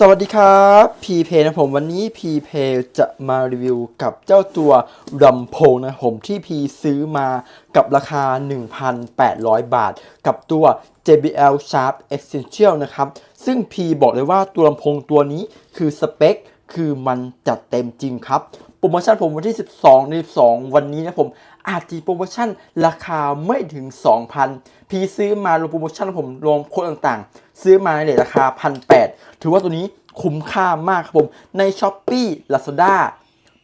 สวัสดีครับพีเพนะผมวันนี้พีเพจะมารีวิวกับเจ้าตัวลำโพงนะผมที่พีซื้อมากับราคา 1,800 บาท กับตัว JBL Sharp Essential นะครับ ซึ่งพีบอกเลยว่าตัวลำโพงตัวนี้คือสเปค คือมันจัดเต็มจริงครับโปรโมชั่นผมวันที่ 12ใน2วันนี้นะผม อาจจะโปรโมชั่นราคาไม่ถึง 2,000 พีซื้อมารวมโปรโมชั่นผมรวมโค้ดต่างๆ ซื้อมาในเรทราคา 1,800 ถือว่าตัวนี้คุ้มค่ามากครับผม ใน s h อ p e e Lazada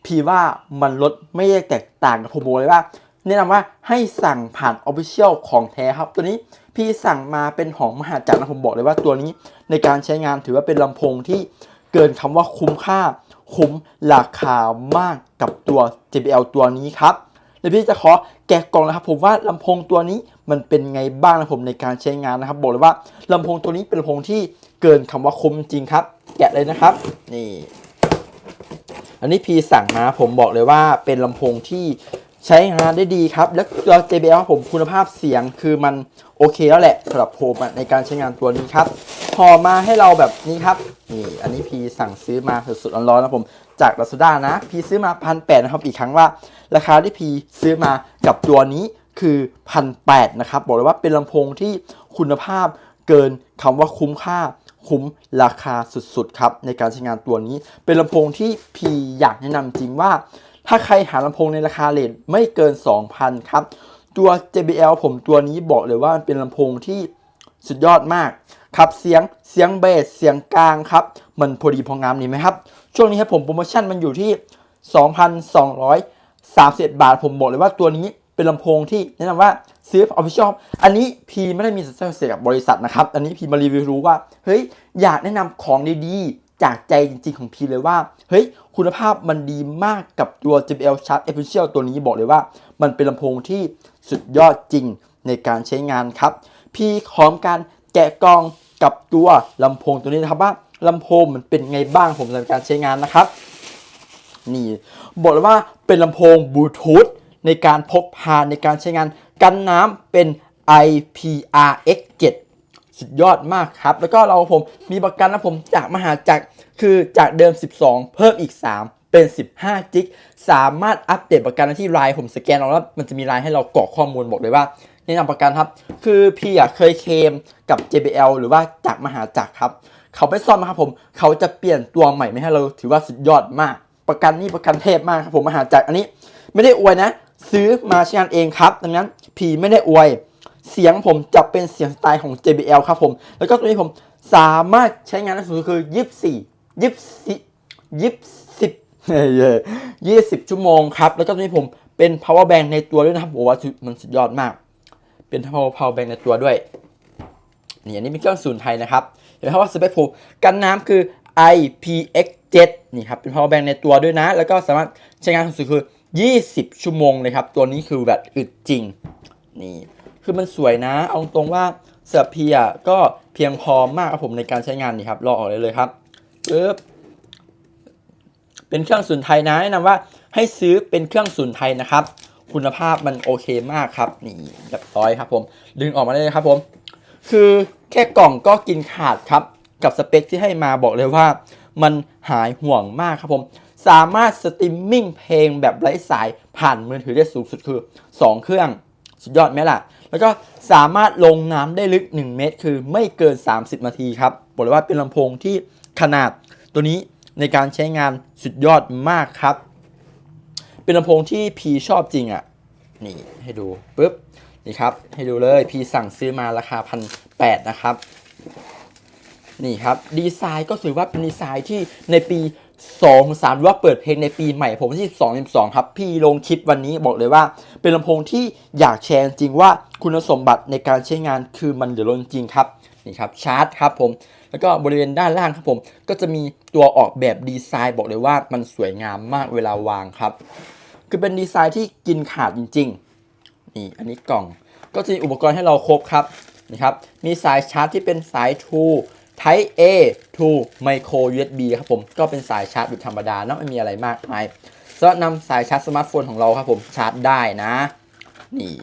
พีว่ามันลดไม่แตกต่างกับผมบอกเลยว่า แนะนำว่าให้สั่งผ่าน Official ของแท้ครับ ตัวนี้พี่สั่งมาเป็นของมหาจักรนะผมบอกเลยว่าตัวนี้ในการใช้งานถือว่าเป็นลำโพงที่เกินคำว่าคุ้มค่า คุ้มราคามากกับตัว JBL ตัวนี้ครับ ดี๋ยวพี่จะขอแกะกล่องนะครับ ผมว่าลำโพงตัวนี้มันเป็นไงบ้างนะผมในการใช้งานนะครับ บอกเลยว่าลำโพงตัวนี้เป็นลำโพงที่เกินคำว่าคมจริงครับ แกะเลยนะครับ นี่ อันนี้พีสั่งมาผมบอกเลยว่าเป็นลำโพงที่ ใช้งานได้ดีครับ และตัว JBL ผมคุณภาพเสียงคือมันโอเคแล้วแหละสำหรับผมในการใช้งานตัวนี้ครับหอมาให้เราแบบนี้ครับนี่อันนี้พีสั่งซื้อมาสดๆร้อนๆนะผมจาก Lazada นะพีซื้อมาพันแปดนะครับอีกครั้งว่า ราคาที่พีซื้อมากับตัวนี้คือพันแปดนะครับบอกเลยว่าเป็นลำโพงที่คุณภาพเกินคำว่าคุ้มค่าคุ้มราคาสุดๆครับในการใช้งานตัวนี้ เป็นลำโพงที่พีอยากแนะนำจริงว่า ถ้าใครหาลำโพงในราคาเลทไม่เกิน 2,000 ครับ ตัว JBL ผมตัวนี้บอกเลยว่ามันเป็นลำโพงที่สุดยอดมากครับเสียงเสียงเบสเสียงกลางครับ มันพอดีพองามนี่ไหมครับ ช่วงนี้ครับผมโปรโมชั่นมันอยู่ที่ 2,231 บาท ผมบอกเลยว่าตัวนี้เป็นลำโพงที่แนะนำว่าซื้อออฟฟิเชียลอันนี้พีไม่ได้มีสัญญาเสียกับบริษัทนะครับ อันนี้พีมารีวิวรู้ว่า เฮ้ย อยากแนะนำของดีๆ จากใจจริงๆของพีเลยว่า เฮ้ย คุณภาพมันดีมากกับตัว JBL Sharp Essential ตัวนี้บอกเลยว่า มันเป็นลำโพงที่สุดยอดจริงในการใช้งานครับ พี่ขอมการแกะกล่องกับตัวลำโพงตัวนี้นะครับว่าลำโพงมันเป็นไงบ้างผมในการใช้งานนะครับ นี่บอกเลยว่าเป็นลำโพงบลูทูธในการพกพาในการใช้งานกันน้ำเป็น IPRX สุดยอดมากครับ แล้วก็เราผมมีประกันนะผมจากมหาจักรคือจากเดิม 12 เพิ่มอีก 3 เป็น 15 จิก สามารถอัปเดตประกันที่ไลน์ผมสแกนเอาแล้วมันจะมีไลน์ให้เรากรอกข้อมูลบอกเลยว่าแนะนำประกันครับ คือพี่อะเคยเคมกับ JBL หรือว่าจากมหาจักรครับ เขาไปซ่อมนะครับผม เขาจะเปลี่ยนตัวใหม่ไม่ให้เราถือว่าสุดยอดมาก ประกันนี่ประกันเทพมากครับผมมหาจักรอันนี้ ไม่ได้อวยนะ ซื้อมาใช้งานเองครับ ดังนั้นพีไม่ได้อวย เสียงผมจะเป็นเสียงสไตล์ของ JBL ครับผม แล้วก็ตัวนี้ผมสามารถใช้งานได้สูงสุดคือ 24 24 20 20 ชั่วโมงครับ แล้วก็ตัวนี้ผมเป็น power bank ในตัวด้วยนะครับโอ้ว่ามันสุดยอดมาก เป็น power power bank ในตัวด้วย นี่อันนี้เป็นเครื่องสูนไทยนะครับ เห็นไหมครับว่าสเปคผมกันน้ำคือ IPX7 นี่ครับ เป็น power bank ในตัวด้วยนะ แล้วก็สามารถใช้งานสูงสุดคือ 20 ชั่วโมงเลยครับ ตัวนี้คือแบบอึดจริง นี่ คือมันสวยนะ เอาตรงว่าเสือพีอะก็เพียงพอมากครับผมในการใช้งานนี่ครับรองออกเลยเลยครับปึ๊บเป็นเครื่องสูนไทยนะแนะนำว่าให้ซื้อเป็นเครื่องสูนไทยนะครับ คุณภาพมันโอเคมากครับนี่เรียบร้อยครับผม ดึงออกมาได้เลยครับผม คือแค่กล่องก็กินขาดครับ กับสเปคที่ให้มาบอกเลยว่ามันหายห่วงมากครับผม สามารถสตรีมมิ่งเพลงแบบไร้สายผ่านมือถือได้สูงสุดคือ 2 เครื่อง สุดยอดไหมล่ะ แล้วก็สามารถลงน้ำได้ลึก 1 เมตร คือไม่เกิน 30 นาทีครับบอกเลยว่าเป็นลำโพงที่ขนาดตัวนี้ในการใช้งานสุดยอดมากครับ เป็นลำโพงที่พีชอบจริงอะ่ะ นี่ให้ดูปุ๊บนี่ครับ ให้ดูเลยพีสั่งซื้อมาราคาพันแนะครับ นี่ครับ ดีไซน์ก็ถือว่าเป็นดีไซน์ที่ในปี 2 3หรือว่าเปิดเพลงในปีใหม่ผมที่2 2ครับ พี่ลงคลิปวันนี้บอกเลยว่า เป็นลำโพงที่อยากแชร์จริงว่าคุณสมบัติในการใช้งานคือมันเดือดร้อนจริงครับนี่ครับชาร์จครับผมแล้วก็บริเวณด้านล่างครับผม ก็จะมีตัวออกแบบดีไซน์บอกเลยว่ามันสวยงามมากเวลาวางครับ คือเป็นดีไซน์ที่กินขาดจริง ๆ นี่อันนี้กล่อง ก็จะมีอุปกรณ์ให้เราครบครับนี่ครับมีสายชาร์จที่เป็นสาย True Type A to Micro USB ครับผม ก็เป็นสายชาร์จแบบธรรมดาเนอะไม่มีอะไรมากมายสำหรับนำสายชาร์จสมาร์ทโฟนของเราครับผมชาร์จได้นะ นี่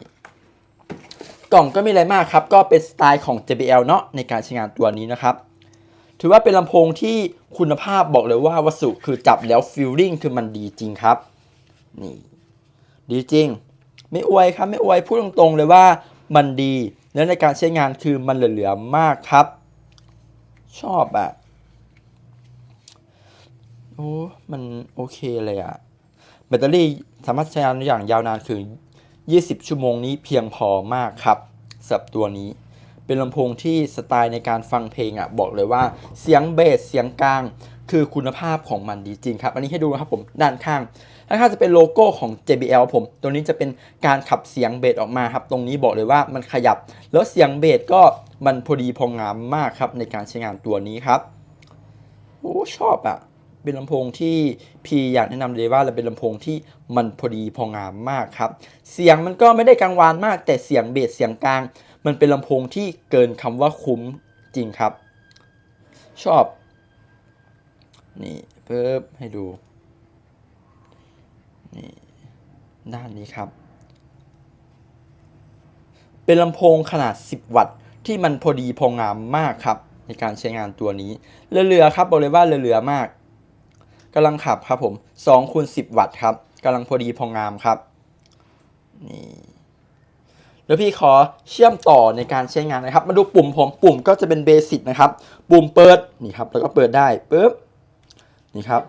กล่องก็ไม่อะไรมากครับ ก็เป็นสไตล์ของ JBL เนาะในการใช้งานตัวนี้นะครับ ถือว่าเป็นลำโพงที่คุณภาพบอกเลยว่าวัสดุคือจับแล้วฟีลลิ่งคือมันดีจริงครับ นี่ ดีจริง ไม่อวยครับไม่อวยพูดตรงๆเลยว่ามันดี แล้วในการใช้งานคือมันเหลือๆมากครับ ชอบอะโอ้มันโอเคเลยอะแบตเตอรี่สามารถใช้งานอย่างยาวนานคือ20 ชั่วโมงนี้เพียงพอมากครับสำหรับตัวนี้ เป็นลำโพงที่สไตล์ในการฟังเพลงอะ บอกเลยว่าเสียงเบสเสียงกลาง คือคุณภาพของมันดีจริงครับ อันนี้ให้ดูนะครับผมด้านข้าง ด้านข้าจะเป็นโลโก้ของ JBL ผม ตัวนี้จะเป็นการขับเสียงเบสออกมาครับ ตรงนี้บอกเลยว่ามันขยับ แล้วเสียงเบสก็มันพอดีพองามมากครับในการใช้งานตัวนี้ครับ โอ้ชอบอะเป็นลำโพงที่พีอยากแนะนำเลยว่าเราเป็นลำโพงที่มันพอดีพองามมากครับ เสียงมันก็ไม่ได้กังวานมาก แต่เสียงเบสเสียงกลาง มันเป็นลำโพงที่เกินคำว่าคุ้มจริงครับ ชอบ นี่เพิ่มให้ดู นี่ด้านนี้ครับ เป็นลำโพงขนาด 10 วัตต์ ที่มันพอดีพองามมากครับ ในการใช้งานตัวนี้เหลือๆครับบอกเลยว่าเหลือๆมากกำลังขับครับผม2คูณ10 วัตต์ครับกำลังพอดีพองามครับนี่แล้วพี่ขอเชื่อมต่อในการใช้งานนะครับ มาดูปุ่มผมปุ่มก็จะเป็นเบสิกนะครับ ปุ่มเปิดนี่ครับแล้วก็เปิดได้ปึ๊บ นี่ครับ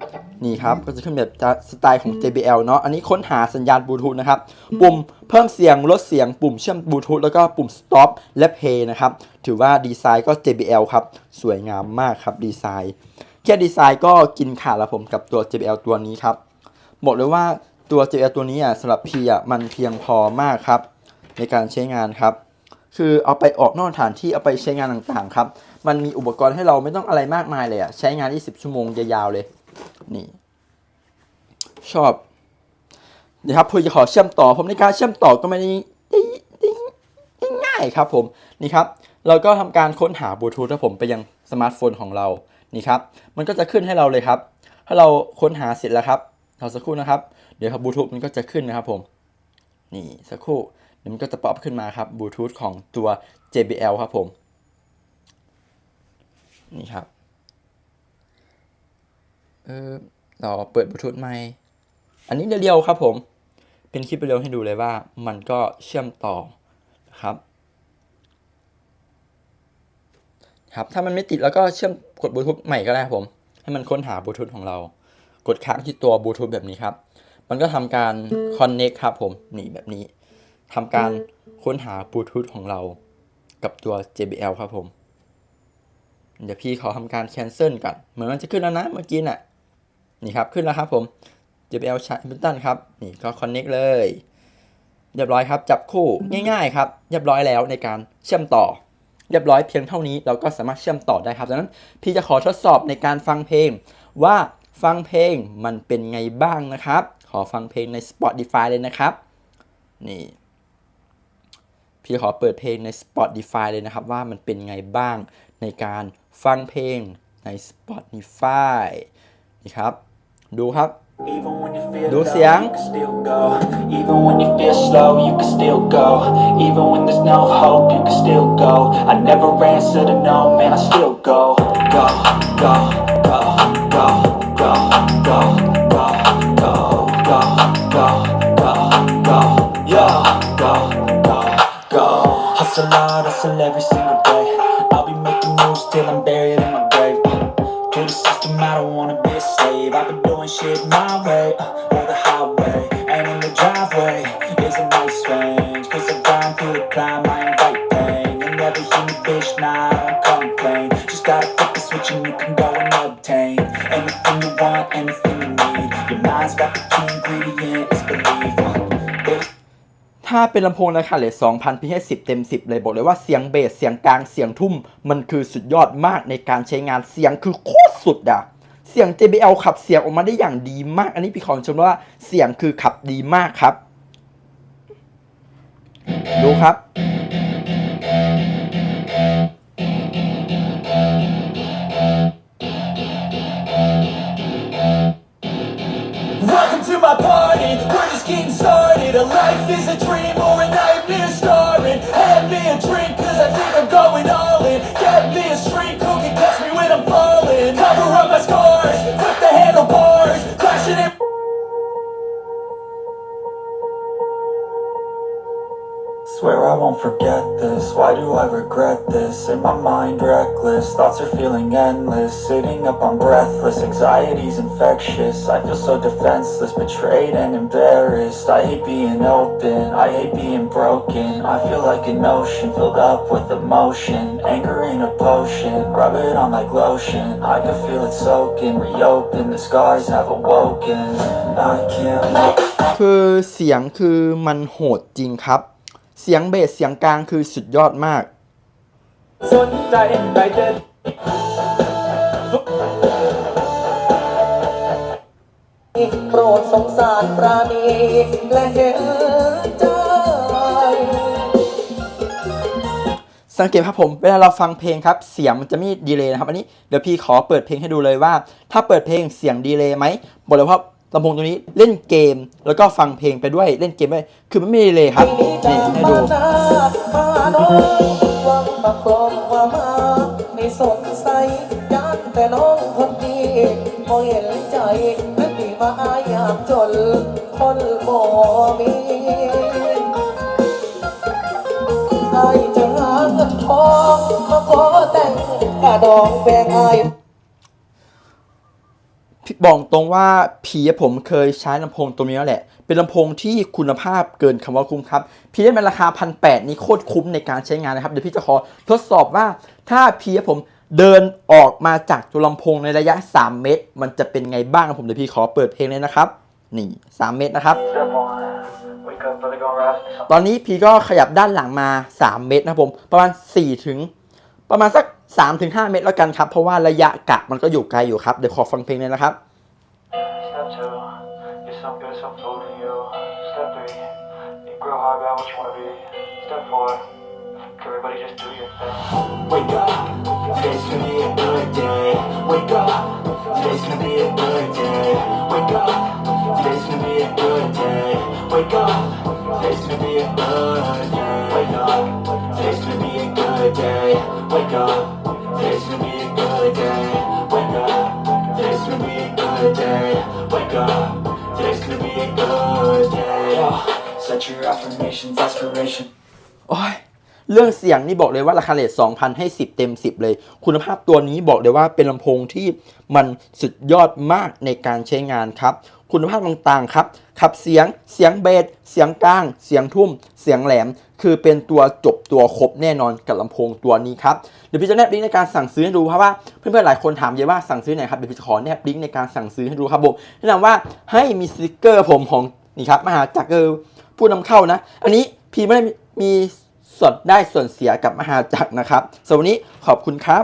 นี่ครับ ก็จะขึ้นแบบสไตล์ของ JBL เนาะ อันนี้ค้นหาสัญญาณบลูทูธนะครับ ปุ่มเพิ่มเสียงลดเสียง ปุ่มเชื่อมบลูทูธแล้วก็ปุ่ม stop และ play นะครับ ถือว่าดีไซน์ก็ JBL ครับ สวยงามมากครับดีไซน์แค่ดีไซน์ก็กินขาดล้วผมกับตัว JBL ตัวนี้ครับ บอกเลยว่าตัว JBL ตัวนี้อะสำหรับพี่อะมันเพียงพอมากครับ ในการใช้งานครับ คือเอาไปออกนอกสถานที่เอาไปใช้งานต่างๆครับ มันมีอุปกรณ์ให้เราไม่ต้องอะไรมากมายเลยอะใช้งาน 20 ชั่วโมงยาวๆเลย นี่ ชอบเดี๋ยวครับเพื่อจะขอเชื่อมต่อ ผมในการเชื่อมต่อก็ไม่ได้ง่ายครับ ผมนี่ครับ เราก็ทำการค้นหาบลูทูธครับผมไปยังสมาร์ทโฟนของเรานี่ครับ มันก็จะขึ้นให้เราเลยครับ ถ้าเราค้นหาเสร็จแล้วครับเราสักครู่นะครับ เดี๋ยวครับบลูทูธมันก็จะขึ้นนะครับผม นี่สักครู่ มันก็จะป๊อปขึ้นมาครับบลูทูธของตัว JBL ครับผม นี่ครับ เออเราเปิดบลูทูธใหม่ อันนี้เรียวๆครับผม เป็นคลิปเรียวๆให้ดูเลยว่ามันก็เชื่อมต่อนะครับครับ ถ้ามันไม่ติดแล้วก็เชื่อมกดบลูทูธใหม่ก็ได้ครับผม ให้มันค้นหาบลูทูธของเรา กดค้างที่ตัวบลูทูธแบบนี้ครับ มันก็ทำการ connect ครับผม นี่แบบนี้ ทำการค้นหาบลูทูธของเรากับตัว JBL ครับผม เดี๋ยวพี่ขอทำการ cancel ก่อน เหมือนมันจะขึ้นแล้วนะเมื่อกี้น่ะ นี่ครับขึ้นแล้วครับผม JBL ชาร์จตันครับ นี่ก็ connect เลย เรียบร้อยครับ จับคู่ง่ายๆครับ เรียบร้อยแล้วในการเชื่อมต่อ เรียบร้อยเพียงเท่านี้เราก็สามารถเชื่อมต่อได้ครับดังนั้นพี่จะขอทดสอบในการฟังเพลง ว่าฟังเพลงมันเป็นไงบ้างนะครับ ขอฟังเพลงใน Spotify เลยนะครับ นี่ พี่ขอเปิดเพลงใน Spotify เลยนะครับ ว่ามันเป็นไงบ้างในการฟังเพลงใน Spotify นี่ครับ ดูครับ Even when you feel Đố low, sáng. you can still go. Even when you feel slow, you can still go. Even when there's no hope, you can still go. I never answer to no, man, I still go, go, go, go, go, go, go, เป็นลำโพงราคาเลท2,000พี่ให้ 10 เต็ม 10 เลยบอกเลยว่าเสียงเบสเสียงกลางเสียงทุ่ม มันคือสุดยอดมากในการใช้งานเสียงคือโคตรสุดอะเสียง JBL ขับเสียงออกมาได้อย่างดีมาก อันนี้พี่ขอชมว่าเสียงคือขับดีมากครับ ดูครับ Welcome to my party, just getting started. A life is a dream or a nightmare starring regret this? In my mind, reckless. Thoughts are feeling endless. Sitting up, I'm breathless. Anxiety's infectious. I feel so defenseless, betrayed and embarrassed. I hate being open. I hate being broken. I feel like an ocean filled up with emotion. Anger in a potion. Rub it on like lotion. I can feel it soaking. Reopen. The scars have awoken. I can't look คือเสียงคือมันโหดจริงครับ เสียงเบสเสียงกลางคือสุดยอดมาก สนใจใครจะโปรดสงสารปราณีและเห็นใจสังเกตครับผมเวลาเราฟังเพลงครับเสียงมันจะไม่ดีเลย์นะครับอันนี้เดี๋ยวพี่ขอเปิดเพลงให้ดูเลยว่า ถ้าเปิดเพลงเสียงดีเลย์ไหมบอกเลยว่าลำโพงตัวนี้เล่นเกม แล้วก็ฟังเพลงไปด้วยเล่นเกมไปคือมันไม่ดีเลย์ครับนี่ให้มาดูามาน้องหวังมาครองว่ามา ไม่สงสัยยักแต่น้องคนดีพอเห็นใจและที่มาอายามจน คนบ่มีอจะหาเงินทองมาขอแต่งกระดองแบ่งอ บอกตรงว่าผีผมเคยใช้ลำโพงตัวนี้แล้วแหละ เป็นลำโพงที่คุณภาพเกินคำว่าคุ้มครับพีได้เป็นราคาพันแปดนี่โคตรคุ้มในการใช้งานนะครับ เดี๋ยวพี่จะขอทดสอบว่าถ้าพีผมเดินออกมาจากตัวลำโพงในระยะ 3 เมตร มันจะเป็นไงบ้างผมเดี๋ยวพี่ขอเปิดเพลงเลยนะครับ นี่ 3 เมตรนะครับ ตอนนี้พีก็ขยับด้านหลังมา 3 เมตรนะผม ประมาณ4ถึงประมาณสัก 3ถึง5เมตรแล้วกันครับ เพราะว่าระยะกะมันก็อยู่ไกลอยู่ครับ เดี๋ยวขอฟังเพลงเลยนะครับ Step two. Get some good, some food in you. Step three. Think real hard about what you wanna be. Step four. Everybody just do your thing. Wake up. Today's gonna be a good day. Wake up. Today's gonna be a good day. Wake up. Today's gonna be a good day. Wake up. Today's gonna be a good day. Wake up. Today's gonna be a good day. Wake up. Wake up. Today's gonna be a good day. Yeah. Set your affirmations, aspiration. โอ้ยเรื่องเสียงนี่บอกเลยว่าราคาเลท2,000 ให้ 10 เต็ม 10 เลย คุณภาพตัวนี้บอกเลยว่าเป็นลำโพงที่มันสุดยอดมากในการใช้งานครับ คุณภาพต่างๆครับ ขับเสียง เสียงเบส เสียงกลาง เสียงทุ่ม เสียงแหลม คือเป็นตัวจบตัวครบแน่นอนกับลำโพงตัวนี้ครับ เดี๋ยวพี่จะแนบลิงก์ในการสั่งซื้อให้ดูเพราะว่าเพื่อนๆหลายคนถามเยอะว่าสั่งซื้อไหนครับ เดี๋ยวพี่จะขอแนบลิงก์ในการสั่งซื้อให้ดูครับผมแนะนำว่าให้มีสติกเกอร์ผมของนี่ครับมหาจักรเออผู้นำเข้านะ อันนี้พี่ไม่ได้มีส่วนได้ส่วนเสียกับมหาจักรนะครับสำหรับวันนี้ขอบคุณครับ